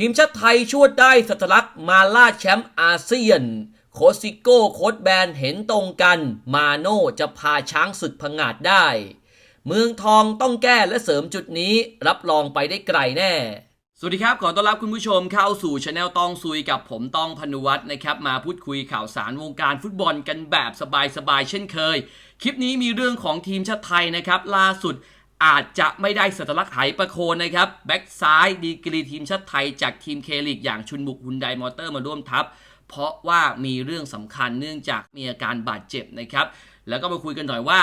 ทีมชาติไทยชวดได้สัตลักษณ์มาล่าแชมป์อาเซียน โคซิโก้โค้ดแบนเห็นตรงกัน มาโน่จะพาช้างศึกพังงาดได้ เมืองทองต้องแก้และเสริมจุดนี้รับรองไปได้ไกลแน่ สวัสดีครับ ขอต้อนรับคุณผู้ชมเข้าสู่ช anel ต้องซุยกับผมต้องพนุวัฒน์นะครับ มาพูดคุยข่าวสารวงการฟุตบอลกันแบบสบายๆเช่นเคย คลิปนี้มีเรื่องของทีมชาติไทยนะครับล่าสุด อาจจะไม่ได้สัตลักษณ์ไหประโคนนะครับแบ็กซ้ายดีกรีทีมชาติไทยจากทีมเคลิกอย่างชุนบุกฮุนไดมอเตอร์มาร่วมทัพ เพราะว่ามีเรื่องสำคัญเนื่องจากมีอาการบาดเจ็บนะครับ แล้วก็มาคุยกันหน่อยว่า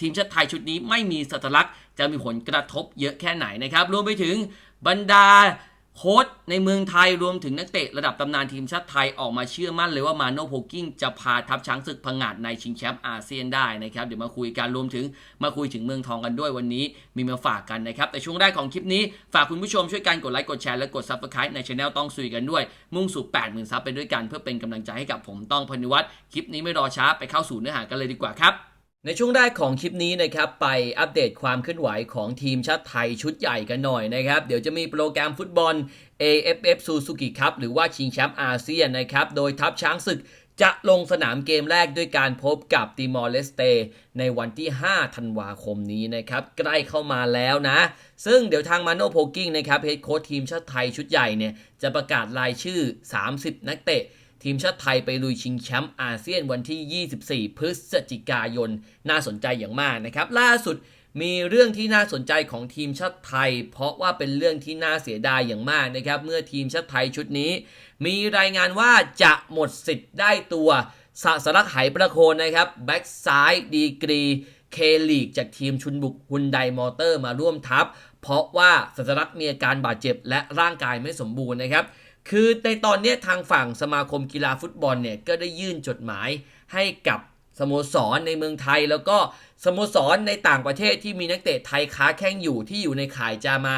ทีมชาติไทยชุดนี้ไม่มีสัตลักษณ์จะมีผลกระทบเยอะแค่ไหนนะครับรวมไปถึงบรรดา โค้ชในเมืองไทยรวมถึงนักเตะระดับตำนานทีมชาติไทยออกมาเชื่อมั่นเลยว่ามาโนโพกิ้งจะพาทัพช้างศึกพังงาดในชิงแชมป์อาเซียนได้นะครับ เดี๋ยวมาคุยกันรวมถึงมาคุยถึงเมืองทองกันด้วยวันนี้มีมาฝากกันนะครับ แต่ช่วงแรกของคลิปนี้ ฝากคุณผู้ชมช่วยกันกดไลค์กดแชร์และกด Subscribe ในช anel ต้องซุยกันด้วย มุ่งสู่ 80,000ซับไปด้วยกันเพื่อเป็นกำลังใจให้กับผมต้องพนิวัฒน์คลิปนี้ไม่รอช้าไปเข้าสู่เนื้อหากันเลยดีกว่าครับ ในช่วงแรกของคลิปนี้นะครับไปอัปเดตความเคลื่อนไหวของทีมชาติไทยชุดใหญ่กันหน่อยนะครับเดี๋ยวจะมีโปรแกรมฟุตบอล AFF Suzuki Cup หรือว่าชิงแชมป์อาเซียนนะครับโดยทัพช้างศึกจะลงสนามเกมแรกด้วยการพบกับติมอร์เลสเตในวันที่ 5 ธันวาคมนี้นะครับ ใกล้เข้ามาแล้วนะ ซึ่งเดี๋ยวทางมาโนโพกิ้งนะครับเฮดโค้ชทีมชาติไทยชุดใหญ่เนี่ยจะประกาศรายชื่อ 30 นักเตะ ทีมชาติไทยไปลุยชิงแชมป์อาเซียนวันที่ 24 พฤศจิกายน น่าสนใจอย่างมากนะครับ ล่าสุดมีเรื่องที่น่าสนใจของทีมชาติไทย เพราะว่าเป็นเรื่องที่น่าเสียดายอย่างมากนะครับ เมื่อทีมชาติไทยชุดนี้ มีรายงานว่าจะหมดสิทธิ์ได้ตัวสสลักไหประโคนนะครับแบ็กซ้ายดีกรีเคลีกจากทีมชุนบุกฮุนไดมอเตอร์มาร่วมทัพ เพราะว่าสัสลักมีอาการบาดเจ็บและร่างกายไม่สมบูรณ์นะครับ คือในตอนนี้ทางฝั่งสมาคมกีฬาฟุตบอลเนี่ยก็ได้ยื่นจดหมายให้กับสโมสรในเมืองไทย แล้วก็สโมสรในต่างประเทศที่มีนักเตะไทยค้าแข้งอยู่ที่อยู่ในข่ายจะมา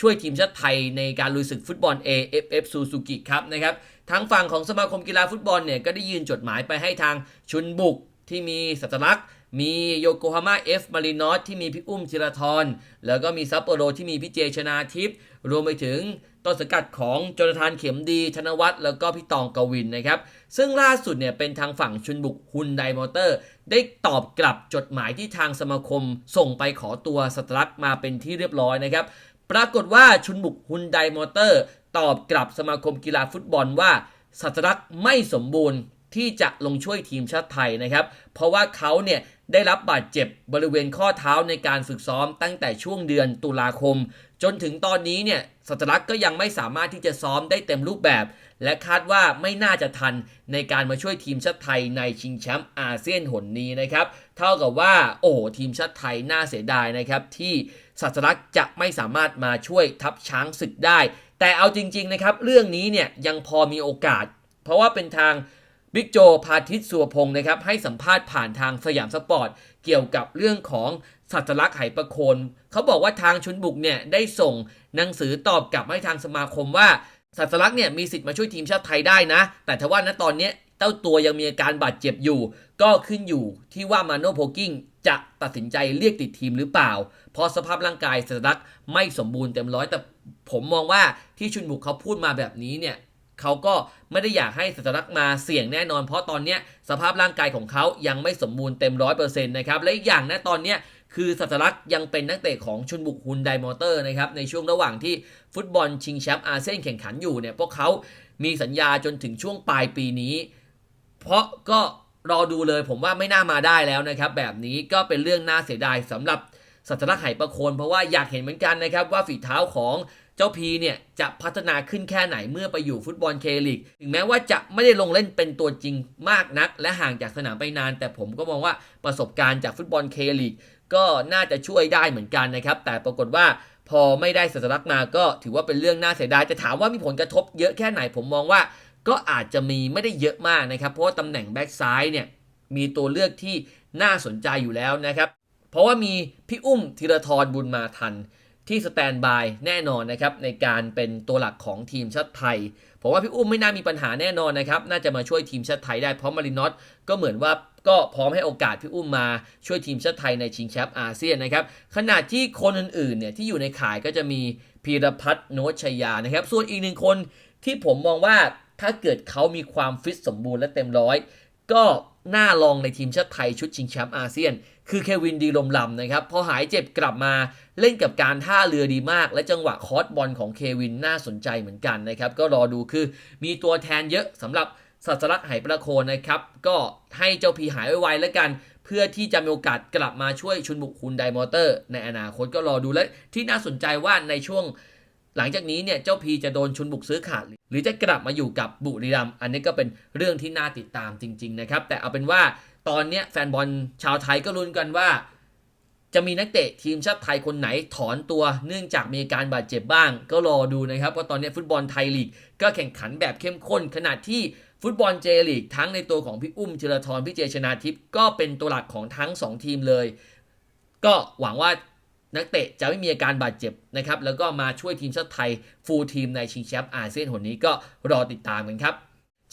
ช่วยทีมชาติไทยในการลุยศึกฟุตบอล AFF Suzuki ครับนะครับทางฝั่งของสมาคมกีฬาฟุตบอลเนี่ยก็ได้ยื่นจดหมายไปให้ทางชุนบุกที่มีสัตลักษณ์ มีโยโกฮาม่าเอฟมารินอสที่มีพี่อุ้มธีรทรแล้วก็มีซัปโปโรที่มีพี่เจชนาทิพย์รวมไปถึงต้นสังกัดของจนาธานเข็มดี ธนวัฒน์แล้วก็พี่ตองกวินนะครับ ซึ่งล่าสุดเนี่ยเป็นทางฝั่งชุนบุกฮุนไดมอเตอร์ ได้ตอบกลับจดหมายที่ทางสมาคม ส่งไปขอตัวสตรักมาเป็นที่เรียบร้อยนะครับ ปรากฏว่าชุนบุกฮุนไดมอเตอร์ ตอบกลับสมาคมกีฬาฟุตบอลว่าสัตรักไม่สมบูรณ์ที่จะลงช่วยทีมชาติไทยนะครับ เพราะว่าเขาเนี่ย ได้รับบาดเจ็บบริเวณข้อเท้าในการฝึกซ้อมตั้งแต่ช่วงเดือนตุลาคม จนถึงตอนนี้เนี่ยสัตลักษ์ก็ยังไม่สามารถที่จะซ้อมได้เต็มรูปแบบ และคาดว่าไม่น่าจะทันในการมาช่วยทีมชาติไทยในชิงแชมป์อาเซียนหนนี้นะครับ เท่ากับว่าโอ้ทีมชาติไทยน่าเสียดายนะครับ ที่สัตลักษ์จะไม่สามารถมาช่วยทัพช้างศึกได้ แต่เอาจริง ๆนะครับ เรื่องนี้เนี่ยยังพอมีโอกาส เพราะว่าเป็นทาง บิ๊กโจพาทิตสุวพงศ์นะครับให้สัมภาษณ์ผ่านทางสยามสปอร์ต เกี่ยวกับเรื่องของสัตลักษณ์ไหประโคนเขาบอกว่าทางชุนบุกเนี่ยได้ส่งหนังสือตอบกลับให้ทางสมาคมว่าสัตลักษณ์เนี่ยมีสิทธิ์มาช่วยทีมชาติไทยได้นะ แต่ทว่าณตอนนี้เต้าตัวยังมีอาการบาดเจ็บอยู่ ก็ขึ้นอยู่ที่ว่ามาโนโพกิ้งจะตัดสินใจเรียกติดทีมหรือเปล่า เพราะสภาพร่างกายสัตลักษณ์ไม่สมบูรณ์เต็มร้อยแต่ผมมองว่าที่ชุนบุกเขาพูดมาแบบนี้เนี่ย เขาก็ไม่ได้อยากให้สัตลักษณ์มาเสี่ยงแน่นอน เพราะตอนนี้สภาพร่างกายของเขายังไม่สมบูรณ์เต็มร้อยเปอร์เซ็นต์นะครับ และอีกอย่างนะตอนนี้คือสัตลักษณ์ยังเป็นนักเตะของชุนบุกฮุนไดมอเตอร์นะครับ ในช่วงระหว่างที่ฟุตบอลชิงแชมป์อาเซียนแข่งขันอยู่เนี่ยพวกเขามีสัญญาจนถึงช่วงปลายปีนี้ เพราะก็รอดูเลยผมว่าไม่น่ามาได้แล้วนะครับ แบบนี้ก็เป็นเรื่องน่าเสียดายสำหรับสัตลักษณ์ไหประโคนเพราะว่าอยากเห็นเหมือนกันนะครับว่าฝีเท้าของ เจ้าพีเนี่ยจะพัฒนาขึ้นแค่ไหนเมื่อไปอยู่ฟุตบอลเคลิกถึงแม้ว่าจะไม่ได้ลงเล่นเป็นตัวจริงมากนัก และห่างจากสนามไปนาน แต่ผมก็มองว่าประสบการณ์จากฟุตบอลเคลิกก็น่าจะช่วยได้เหมือนกันนะครับ แต่ปรากฏว่าพอไม่ได้สัตลักษณ์มาก็ถือว่าเป็นเรื่องน่าเสียดายแต่ถามว่ามีผลกระทบเยอะแค่ไหนผมมองว่า ก็อาจจะมีไม่ได้เยอะมากนะครับ เพราะว่าตำแหน่งแบ็กซ้ายเนี่ยมีตัวเลือกที่น่าสนใจอยู่แล้วนะครับ เพราะว่ามีพี่อุ้มธีรทรบุญมาทัน ที่สแตนบายแน่นอนนะครับในการเป็นตัวหลักของทีมชาติไทยผมว่าพี่อุ้มไม่น่ามีปัญหาแน่นอนนะครับน่าจะมาช่วยทีมชาติไทยได้เพราะมารินอสก็เหมือนว่าก็พร้อมให้โอกาสพี่อุ้มมาช่วยทีมชาติไทยในชิงแชมป์อาเซียนนะครับขณะที่คนอื่นๆเนี่ยที่อยู่ในข่ายก็จะมีพีรพัฒน์โนชชยานะครับส่วนอีกหนึ่งคนที่ผมมองว่าถ้าเกิดเขามีความฟิตสมบูรณ์และเต็มร้อย ก็น่าลองในทีมชาติไทยชุดชิงแชมป์อาเซียน คือเควินดีลมลำนะครับ พอหายเจ็บกลับมาเล่นกับการท่าเรือดีมาก และจังหวะคอร์สบอลของเควินน่าสนใจเหมือนกันนะครับ ก็รอดูคือมีตัวแทนเยอะสำหรับสัสลักไหประโคนนะครับ ก็ให้เจ้าพีหายไวๆแล้วกัน เพื่อที่จะมีโอกาสกลับมาช่วยชุนบุกคุณไดมอเตอร์ ในอนาคตก็รอดูและที่น่าสนใจว่าในช่วง หลังจากนี้เนี่ยเจ้าพีจะโดนชุนบุกซื้อขาด หรือจะกลับมาอยู่กับบุรีรัมย์อันนี้ก็เป็นเรื่องที่น่าติดตามจริง ๆ นะครับ แต่เอาเป็นว่าตอนนี้แฟนบอลชาวไทยก็ลุ้นกันว่า จะมีนักเตะทีมชาติไทยคนไหนถอนตัว เนื่องจากมีการบาดเจ็บบ้าง ก็รอดูนะครับว่าตอนนี้ฟุตบอลไทยลีก ก็แข่งขันแบบเข้มข้นขณะที่ฟุตบอลเจลีกทั้งในตัวของพี่อุ้มธีรทรพี่เจชนาทิพย์ก็เป็นตัวหลักของทั้ง 2 ทีมเลย ก็หวังว่า นักเตะจะไม่มีอาการบาดเจ็บนะครับ แล้วก็มาช่วยทีมชาติไทยฟูลทีมในชิงแชมป์อาเซียนหนนี้ก็รอติดตามกันครับ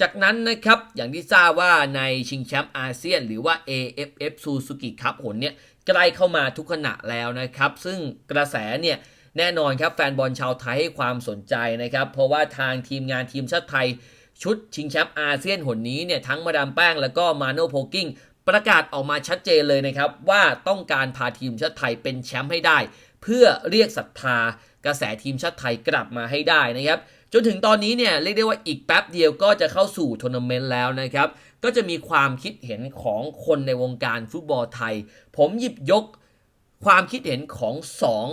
จากนั้นนะครับ อย่างที่ทราบว่าในชิงแชมป์อาเซียน หรือว่า AFF Suzuki Cup หนเนี่ยใกล้เข้ามาทุกขณะแล้วนะครับ ซึ่งกระแสเนี่ยแน่นอนครับแฟนบอลชาวไทยให้ความสนใจนะครับ เพราะว่าทางทีมงานทีมชาติไทย ชุดชิงแชมป์อาเซียนหนนี้เนี่ยทั้งมาดามแป้งแล้วก็มาโนโพกิ้ง ประกาศออกมาชัดเจนเลยนะครับ ว่าต้องการพาทีมชาติไทยเป็นแชมป์ให้ได้ เพื่อเรียกศรัทธากระแสทีมชาติไทยกลับมาให้ได้นะครับ จนถึงตอนนี้เนี่ยเรียกได้ว่าอีกแป๊บเดียวก็จะเข้าสู่ทัวร์นาเมนต์แล้วนะครับ ก็จะมีความคิดเห็นของคนในวงการฟุตบอลไทย ผมหยิบยกความคิดเห็นของ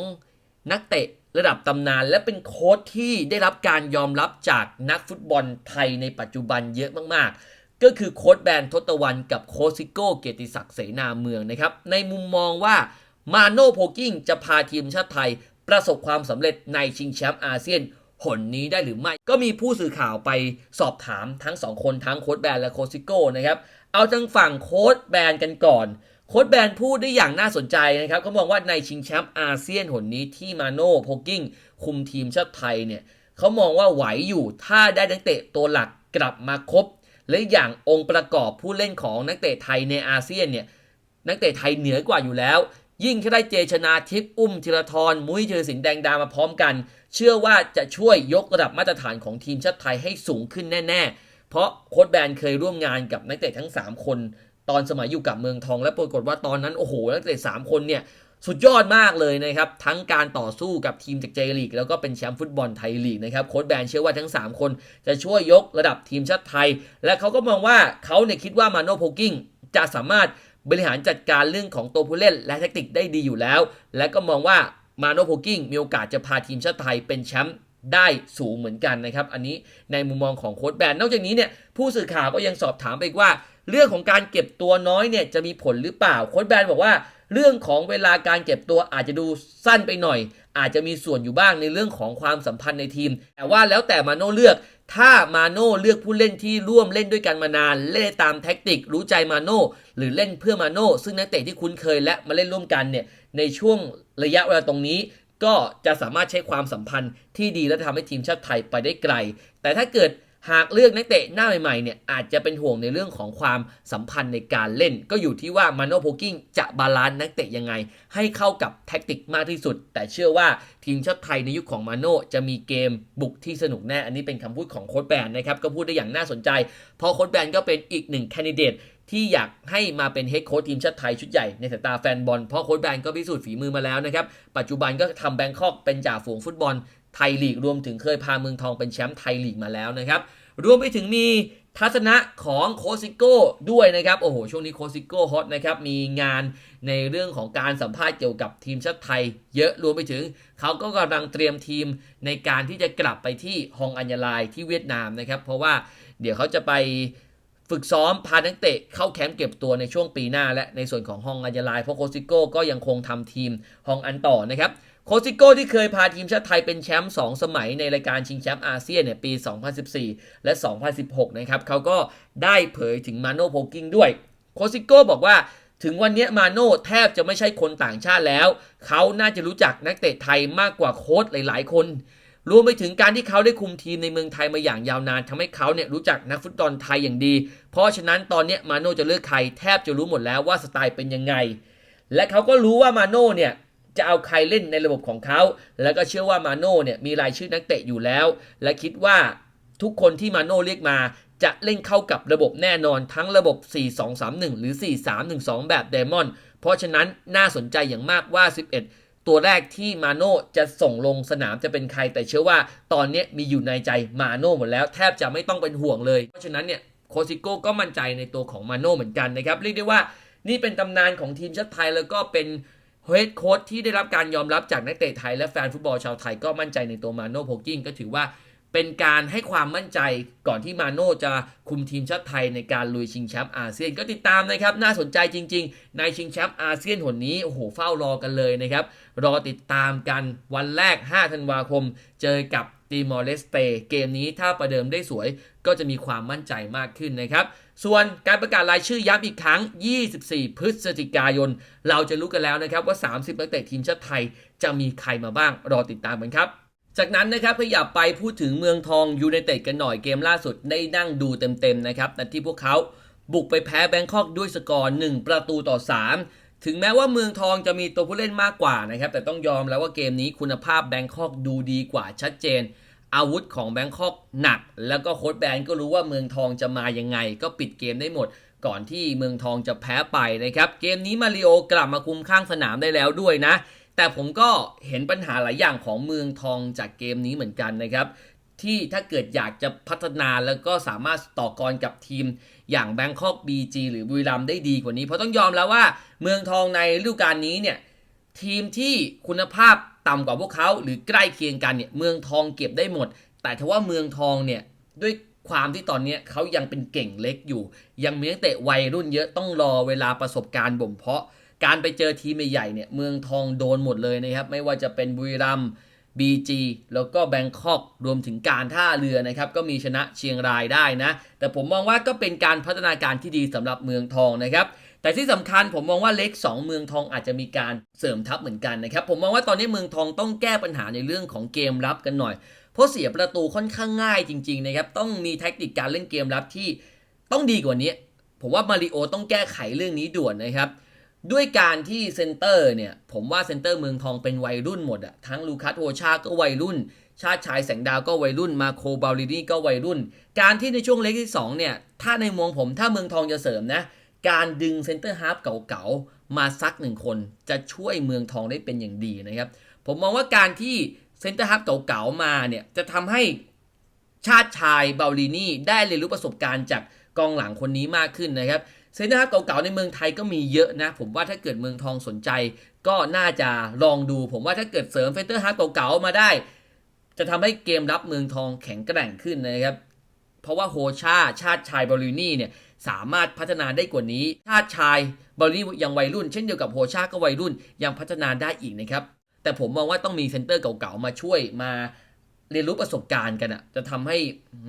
2 นักเตะระดับตำนาน และเป็นโค้ชที่ได้รับการยอมรับจากนักฟุตบอลไทยในปัจจุบันเยอะมากๆ ก็คือโค้ชแบนทศตวันกับโค้ชซิโก้เกียรติศักดิ์เสนาเมืองนะครับ ในมุมมองว่ามาโนโพกิ้งจะพาทีมชาติไทย ประสบความสำเร็จในชิงแชมป์อาเซียนหนนี้ได้หรือไม่ ก็มีผู้สื่อข่าวไปสอบถามทั้งสองคนทั้งโค้ชแบนและโค้ชซิโก้นะครับเอาทางฝั่งโค้ชแบนกันก่อน โค้ชแบนพูดได้อย่างน่าสนใจนะครับเขามองว่าในชิงแชมป์อาเซียนหนนี้ที่มาโน่โพกิ้งคุมทีมชาติไทยเนี่ยเขามองว่าไหวอยู่ถ้าได้นักเตะตัวหลักกลับมาครบ และอย่างองค์ประกอบผู้เล่นของนักเตะไทยในอาเซียนเนี่ยนักเตะไทยเหนือกว่าอยู่แล้ว ยิ่งถ้าได้เจชนาทิพย์อุ้มธีรทรมุ้ยเทอสินแดงดามาพร้อมกัน เชื่อว่าจะช่วยยกระดับมาตรฐานของทีมชาติไทยให้สูงขึ้นแน่ ๆ เพราะโค้ชแบนเคยร่วมงานกับนักเตะทั้ง 3 คน ตอนสมัยอยู่กับเมืองทองและปรากฏว่าตอนนั้นโอ้โหนักเตะ3คนเนี่ย สุดยอดมากเลยนะครับ ทั้งการต่อสู้กับทีมจากเจลีกแล้วก็เป็นแชมป์ฟุตบอลไทยลีกนะครับโค้ชแบนเชื่อว่าทั้ง 3 คนจะช่วยยกระดับทีมชาติไทย และเขาก็มองว่าเขาเนี่ยคิดว่ามาโนโพกิ้งจะสามารถบริหารจัดการเรื่องของตัวผู้เล่น และแทคติกได้ดีอยู่แล้ว และก็มองว่ามาโนโพกิ้งมีโอกาสจะพาทีมชาติไทยเป็นแชมป์ได้สูงเหมือนกันนะครับ อันนี้ในมุมมองของโค้ชแบน นอกจากนี้เนี่ยผู้สื่อข่าวก็ยังสอบถามไปว่า เรื่องของการเก็บตัวน้อยเนี่ยจะมีผลหรือเปล่า โค้ชแบนบอกว่า เรื่องของเวลาการเก็บตัวอาจจะดูสั้นไปหน่อย อาจจะมีส่วนอยู่บ้างในเรื่องของความสัมพันธ์ในทีม แต่ว่าแล้วแต่มาโน่เลือก ถ้ามาโน่เลือกผู้เล่นที่ร่วมเล่นด้วยกันมานาน เล่นตามแท็กติก รู้ใจมาโน่หรือเล่นเพื่อมาโน่ซึ่งนักเตะที่คุ้นเคยและมาเล่นร่วมกันเนี่ยในช่วงระยะเวลาตรงนี้ก็จะสามารถใช้ความสัมพันธ์ที่ดีและทำให้ทีมชาติไทยไปได้ไกล แต่ถ้าเกิด หากเลือกนักเตะหน้าใหม่ๆเนี่ยอาจจะเป็นห่วงในเรื่องของความสัมพันธ์ในการเล่น ก็อยู่ที่ว่ามาโนโพกิ้งจะบาลานซ์นักเตะยังไง ให้เข้ากับแท็กติกมากที่สุด แต่เชื่อว่าทีมชาติไทยในยุคขของมาโนจะมีเกมบุกที่สนุกแน่ อันนี้เป็นคำพูดของโค้ชแบนนะครับ ก็พูดได้อย่างน่าสนใจ เพราะโค้ชแบนก็เป็นอีกหนึ่งแคนดิเดตที่อยากให้มาเป็นเฮดโค้ชทีมชาติไทยชุดใหญ่ในสายตาแฟนบอลเพราะโค้ชแบนก็พิสูจน์ฝีมือมาแล้วนะครับปัจจุบันก็ทำแบงคอกเป็นจ่าฝูงฟุตบอลไทยลีกรวมถึงเคยพาเมืองทองเป็นแชมป์ไทยลีกมาแล้วนะครับ รวมไปถึงมีทัศนะของโคซิโก้ด้วยนะครับ โอ้โห ช่วงนี้โคซิโก้ฮอตนะครับ มีงานในเรื่องของการสัมภาษณ์เกี่ยวกับทีมชาติไทย เยอะรวมไปถึง เขาก็กำลังเตรียมทีมในการที่จะกลับไปที่ฮองอัญญาลายที่เวียดนามนะครับ เพราะว่าเดี๋ยวเขาจะไป ฝึกซ้อมพานักเตะเข้าแคมป์เก็บตัวในช่วงปีหน้า และในส่วนของฮองอัญญาลายเพราะโคซิโก้ก็ยังคงทำทีมฮองอันต่อนะครับโคซิโก้ที่เคยพาทีมชาติไทยเป็นแชมป์2สมัยในรายการชิงแชมป์อาเซียนเนี่ยปี 2014 และ 2016 นะครับเขาก็ได้เผยถึงมาโนโพกิ้งด้วยโคซิโก้บอกว่าถึงวันนี้มาโน่แทบจะไม่ใช่คนต่างชาติแล้ว เขาน่าจะรู้จักนักเตะไทยมากกว่าโค้ชหลาย ๆ คน รวมไปถึงการที่เขาได้คุมทีมในเมืองไทยมาอย่างยาวนานทำให้เขาเนี่ยรู้จักนักฟุตบอลไทยอย่างดี เพราะฉะนั้นตอนนี้มาโน่จะเลือกใครแทบจะรู้หมดแล้วว่าสไตล์เป็นยังไง และเขาก็รู้ว่ามาโน่เนี่ยจะเอาใครเล่นในระบบของเขา แล้วก็เชื่อว่ามาโน่เนี่ยมีรายชื่อนักเตะอยู่แล้ว และคิดว่าทุกคนที่มาโน่เรียกมาจะเล่นเข้ากับระบบแน่นอนทั้งระบบ 4-2-3-1 หรือ 4-3-1-2 แบบเดมอน เพราะฉะนั้นน่าสนใจอย่างมากว่า 11 ตัวแรกที่มาโน่จะส่งลงสนามจะเป็นใคร แต่เชื่อว่าตอนนี้มีอยู่ในใจมาโน่หมดแล้ว แทบจะไม่ต้องเป็นห่วงเลย เพราะฉะนั้นเนี่ยโคซิโก้ก็มั่นใจในตัวของมาโน่เหมือนกันนะครับเรียกได้ว่านี่เป็นตำนานของทีมชาติไทยแล้วก็เป็นเฮดโค้ชที่ได้รับการยอมรับจากนักเตะไทยและแฟนฟุตบอลชาวไทยก็มั่นใจในตัวมาโน่โพกิ้งก็ถือว่า เป็นการให้ความมั่นใจก่อนที่มาโน่จะคุมทีมชาติไทยในการลุยชิงแชมป์อาเซียนก็ติดตามนะครับ น่าสนใจจริง ๆ ในชิงแชมป์อาเซียนหนนี้โอ้โหเฝ้ารอกันเลยนะครับ รอติดตามกันวันแรก 5 ธันวาคม เจอกับตีมอร์เลสเตเกมนี้ถ้าประเดิมได้สวยก็จะมีความมั่นใจมากขึ้นนะครับ ส่วนการประกาศรายชื่อย้ำอีกครั้ง 24 พฤศจิกายน เราจะรู้กันแล้วนะครับว่า 30 นักเตะทีมชาติไทยจะมีใครมาบ้างรอติดตามกันครับ จากนั้นนะครับขยับไปพูดถึงเมืองทองยูไนเต็ดกันหน่อยเกมล่าสุดได้นั่งดูเต็มๆนะครับแต่ที่พวกเขาบุกไปแพ้แบงคอกด้วยสกอร์ 1 ประตูต่อ 3 ถึงแม้ว่าเมืองทองจะมีตัวผู้เล่นมากกว่านะครับแต่ต้องยอมแล้วว่าเกมนี้คุณภาพแบงคอกดูดีกว่าชัดเจน อาวุธของแบงคอกหนัก แล้วก็โค้ชแบนก็รู้ว่าเมืองทองจะมายังไง ก็ปิดเกมได้หมด ก่อนที่เมืองทองจะแพ้ไปนะครับเกมนี้มาริโอกลับมาคุมข้างสนามได้แล้วด้วยนะ แต่ผมก็เห็นปัญหาหลายอย่างของเมืองทองจากเกมนี้เหมือนกันนะครับ ที่ถ้าเกิดอยากจะพัฒนาแล้วก็สามารถต่อกรกับทีม อย่างแบงคอก BG หรือบุรีรัมได้ดีกว่านี้ เพราะต้องยอมแล้วว่าเมืองทองในฤดูกาลนี้เนี่ยทีมที่คุณภาพต่ำกว่าพวกเขาหรือใกล้เคียงกันเนี่ยเมืองทองเก็บได้หมด แต่ทว่าเมืองทองเนี่ยด้วยความที่ตอนนี้เขายังเป็นเก่งเล็กอยู่ ยังมีนักเตะวัยรุ่นเยอะต้องรอเวลาประสบการณ์บ่มเพาะ การไปเจอทีมใหญ่เนี่ยเมืองทองโดนหมดเลยนะครับ ไม่ว่าจะเป็นบุรีรัมย์ BG แล้วก็แบงคอกรวมถึงการท่าเรือนะครับ ก็มีชนะเชียงรายได้นะ แต่ผมมองว่าก็เป็นการพัฒนาการที่ดีสำหรับเมืองทองนะครับ แต่ที่สำคัญผมมองว่าเล็ก 2 เมืองทองอาจจะมีการเสริมทัพเหมือนกันนะครับ ผมมองว่าตอนนี้เมืองทองต้องแก้ปัญหาในเรื่องของเกมรับกันหน่อย เพราะเสียประตูค่อนข้างง่ายจริง ๆ นะครับ ต้องมีแท็กติกการเล่นเกมรับที่ต้องดีกว่านี้ ผมว่ามาริโอต้องแก้ไขเรื่องนี้ด่วนนะครับ ด้วยการที่เซนเตอร์เนี่ย ผมว่าเซนเตอร์เมืองทองเป็นวัยรุ่นหมดอะทั้งลูคัสโอชาก็วัยรุ่น ชาติชายแสงดาวก็วัยรุ่น มาโคบาลินี่ก็วัยรุ่น การที่ในช่วงเล็กที่ 2 เนี่ย ถ้าในมองผมถ้าเมืองทองจะเสริมนะ การดึงเซนเตอร์ฮาร์ฟเก่าๆ มาซักหนึ่งคน จะช่วยเมืองทองได้เป็นอย่างดีนะครับ ผมมองว่าการที่เซนเตอร์ฮาร์ฟเก่าๆมาเนี่ยจะทำให้ชาติชายบาลินี่ได้เรียนรู้ประสบการณ์จากกองหลังคนนี้มากขึ้นนะครับ เซนเตอร์ฮาร์เก่าๆในเมืองไทยก็มีเยอะนะ ผมว่าถ้าเกิดเมืองทองสนใจ ก็น่าจะลองดู ผมว่าถ้าเกิดเสริมเซนเตอร์ฮาร์เก่าๆมาได้ จะทำให้เกมรับเมืองทองแข็งแกร่งขึ้นนะครับ เพราะว่าโฮชาชาติชายบอลลินี่เนี่ยสามารถพัฒนาได้กว่านี้ ชาติชายบอลลินี่ยังวัยรุ่น เช่นเดียวกับโฮชาก็วัยรุ่นยังพัฒนาได้อีกนะครับแต่ผมมองว่าต้องมีเซนเตอร์เก่าๆมาช่วยมา เรียนรู้ประสบการณ์กันอะจะทำให้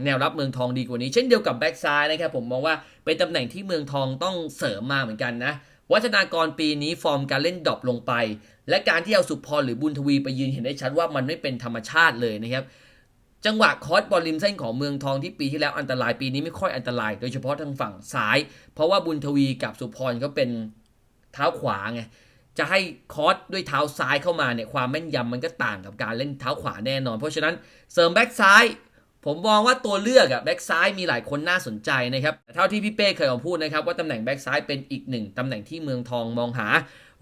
แนวรับเมืองทองดีกว่านี้ เช่นเดียวกับแบ็กซ้ายนะครับผมมองว่าเป็นตำแหน่งที่เมืองทองต้องเสริมมาเหมือนกันนะวัฒนากรปีนี้ฟอร์มการเล่นดรอปลงไป และการที่เอาสุพรหรือบุญทวีไปยืนเห็นได้ชัดว่ามันไม่เป็นธรรมชาติเลยนะครับจังหวะคอสบอลริมเส้นของเมืองทองที่ปีที่แล้วอันตรายปีนี้ไม่ค่อยอันตราย โดยเฉพาะทางฝั่งซ้าย เพราะว่าบุญทวีกับสุพรก็เป็นเท้าขวาไง จะให้คอสด้วยเท้าซ้ายเข้ามาเนี่ยความแม่นยำมันก็ต่างกับการเล่นเท้าขวาแน่นอน เพราะฉะนั้นเสริมแบ็กซ้ายผมมองว่าตัวเลือกอะแบ็กซ้ายมีหลายคนน่าสนใจนะครับเท่าที่พี่เป้เคยออกมาพูดนะครับว่าตำแหน่งแบ็กซ้ายเป็นอีกหนึ่งตำแหน่งที่เมืองทองมองหา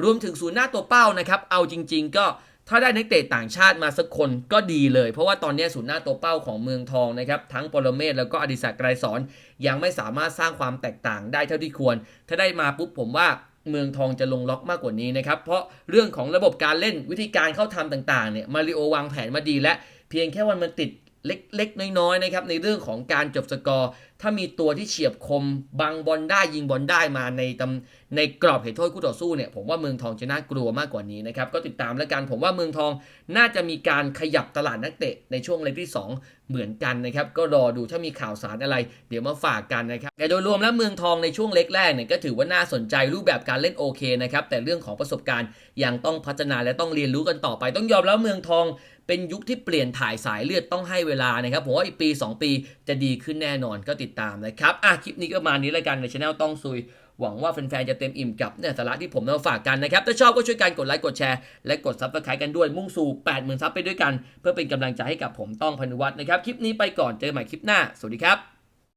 รวมถึงศูนย์หน้าตัวเป้านะครับเอาจริง ๆ ก็ถ้าได้นักเตะต่างชาติมาสักคนก็ดีเลย เพราะว่าตอนนี้ศูนย์หน้าตัวเป้าของเมืองทองนะครับทั้งปรเมศแล้วก็อดิศักดิ์ไกรสอนยังไม่สามารถสร้างความแตกต่างได้เท่าที่ควร ถ้าได้มาปุ๊บผมว่า เมืองทองจะลงล็อกมากกว่านี้นะครับเพราะเรื่องของระบบการเล่นวิธีการเข้าทำต่างๆเนี่ยมาริโอวางแผนมาดีและเพียงแค่วันมันติด เล็กๆ น้อยๆนะครับในเรื่องของการจบสกอร์ถ้ามีตัวที่เฉียบคมบังบอลได้ยิงบอลได้มาในตำในกรอบเหตุโทษคู่ต่อสู้เนี่ยผมว่าเมืองทองจะน่ากลัวมากกว่านี้นะครับก็ติดตามแล้วกันผมว่าเมืองทองน่าจะมีการขยับตลาดนักเตะในช่วงเลกที่ 2 เหมือนกันนะครับก็รอดูถ้ามีข่าวสารอะไร เดี๋ยวมาฝากกันนะครับแต่โดยรวมแล้วเมืองทองในช่วงเล็กแรกเนี่ยก็ถือว่าน่าสนใจรูปแบบการเล่นโอเคนะครับแต่เรื่องของประสบการณ์ยังต้องพัฒนาและต้องเรียนรู้กันต่อไป ต้องยอมแล้วเมืองทอง เป็นยุคที่เปลี่ยนถ่ายสายเลือดต้องให้เวลานะครับผมว่าอีกปี 2 ปีจะดีขึ้นแน่นอนก็ติดตามนะครับอะคลิปนี้ก็มานี้แล้วกันในช anel ต้องซุยหวังว่าแฟนๆ จะเต็มอิ่มกับเนื้อสาระที่ผมนำมาฝากกันนะครับ ถ้าชอบก็ช่วยกันกดไลค์ กดแชร์ และกดซับสไครต์กันด้วย มุ่งสู่ 80,000 ซับไปด้วยกัน เพื่อเป็นกำลังใจให้กับผมต้องพนุวัฒน์นะครับ คลิปนี้ไปก่อน เจอกันใหม่คลิปหน้า สวัสดีครับ